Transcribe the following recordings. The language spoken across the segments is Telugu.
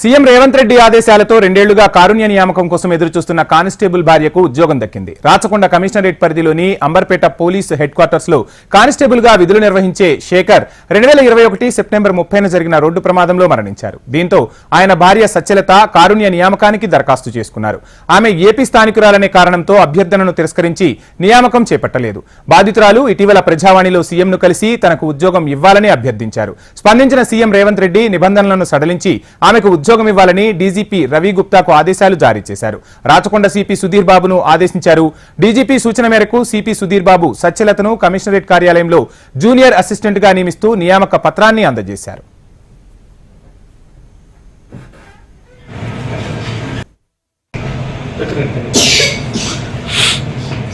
సీఎం రేవంత్ రెడ్డి ఆదేశాలతో రెండేళ్ళుగా కారుణ్య నియామకం కోసం ఎదురుచూస్తున్న కానిస్టేబుల్ భార్యకు ఉద్యోగం దక్కింది. రాచకొండ కమిషనరేట్ పరిధిలోని అంబర్పేట పోలీస్ హెడ్ క్వార్టర్స్లో కానిస్టేబుల్గా విధులు నిర్వహించే శేఖర్ రెండు వేల ఇరవై ఒకటి సెప్టెంబర్ ముప్పైన జరిగిన రోడ్డు ప్రమాదంలో మరణించారు. దీంతో ఆయన భార్య సత్యలత కారుణ్య నియామకానికి దరఖాస్తు చేసుకున్నారు. ఆమె ఏపీ స్థానికురాలనే కారణంతో అభ్యర్థనను తిరస్కరించి నియామకం చేపట్టలేదు. బాధితురాలు ఇటీవల ప్రజావాణిలో సీఎంను కలిసి తనకు ఉద్యోగం ఇవ్వాలని అభ్యర్థించారు. స్పందించిన సీఎం రేవంత్ రెడ్డి నిబంధనలను సడలించి ఆమెకు ఉద్యోగం ఇవ్వాలని డీజీపీ రవి గుప్తాకు ఆదేశాలు జారీ చేశారు. రాచకొండ సిపి సుధీర్ బాబును ఆదేశించారు. డీజీపీ సూచన మేరకు సిపి సుధీర్ బాబు సత్యలతను కమిషనరేట్ కార్యాలయంలో జూనియర్ అసిస్టెంట్గా నియమిస్తూ నియామక పత్రాన్ని అందజేశారు.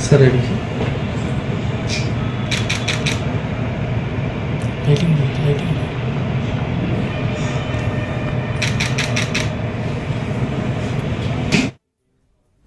సరే.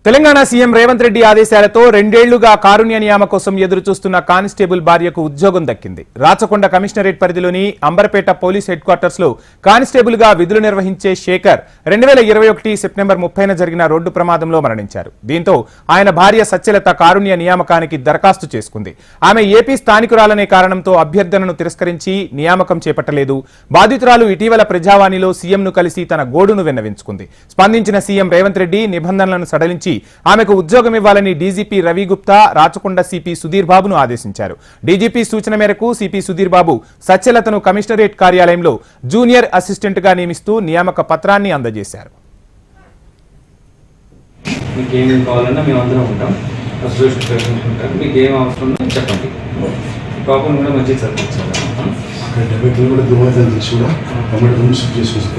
తెలంగాణ సీఎం రేవంత్ రెడ్డి ఆదేశాలతో రెండేళ్ళుగా కారుణ్య నియామ కోసం ఎదురు చూస్తున్న కానిస్టేబుల్ భార్యకు ఉద్యోగం దక్కింది. రాచకొండ కమిషనరేట్ పరిధిలోని అంబర్పేట పోలీస్ హెడ్ క్వార్టర్స్లో కానిస్టేబుల్గా విధులు నిర్వహించే శేఖర్ రెండు వేల ఇరవై ఒకటి సెప్టెంబర్ ముప్పైన జరిగిన రోడ్డు ప్రమాదంలో మరణించారు. దీంతో ఆయన భార్య సత్యలత కారుణ్య నియామకానికి దరఖాస్తు చేసుకుంది. ఆమె ఏపీ స్థానికురాలనే కారణంతో అభ్యర్థనను తిరస్కరించి నియామకం చేపట్టలేదు. బాధితురాలు ఇటీవల ప్రజావాణిలో సీఎంను కలిసి తన గోడును విన్నవించుకుంది. స్పందించిన సీఎం రేవంత్ రెడ్డి నిబంధనలను సడలించి ఆమెకు ఉద్యోగం ఇవ్వాలని డీజీపీ రవి గుప్తా రాచకొండ సిపి సుధీర్ బాబును ఆదేశించారు. డీజీపీ సూచన మేరకు సిపి సుధీర్ బాబు సత్యలతను కమిషనరేట్ కార్యాలయంలో జూనియర్ అసిస్టెంట్గా నియమిస్తూ నియామక పత్రాన్ని అందజేశారు. మీకు ఏమేమి కావాలన్నా మేము అందరం ఉంటాం. అసోసియేషన్ ప్రెసిడెంట్ ఉంటారు. మీకు ఏం అవసరం ఉందో చెప్పండి. పాపం కూడా మంచిగా చదివించాలి అక్కడ డెబ్బై కిలోమీటర్ దూరం తెలిసి కూడా గవర్నమెంట్ రూమ్ షిఫ్ట్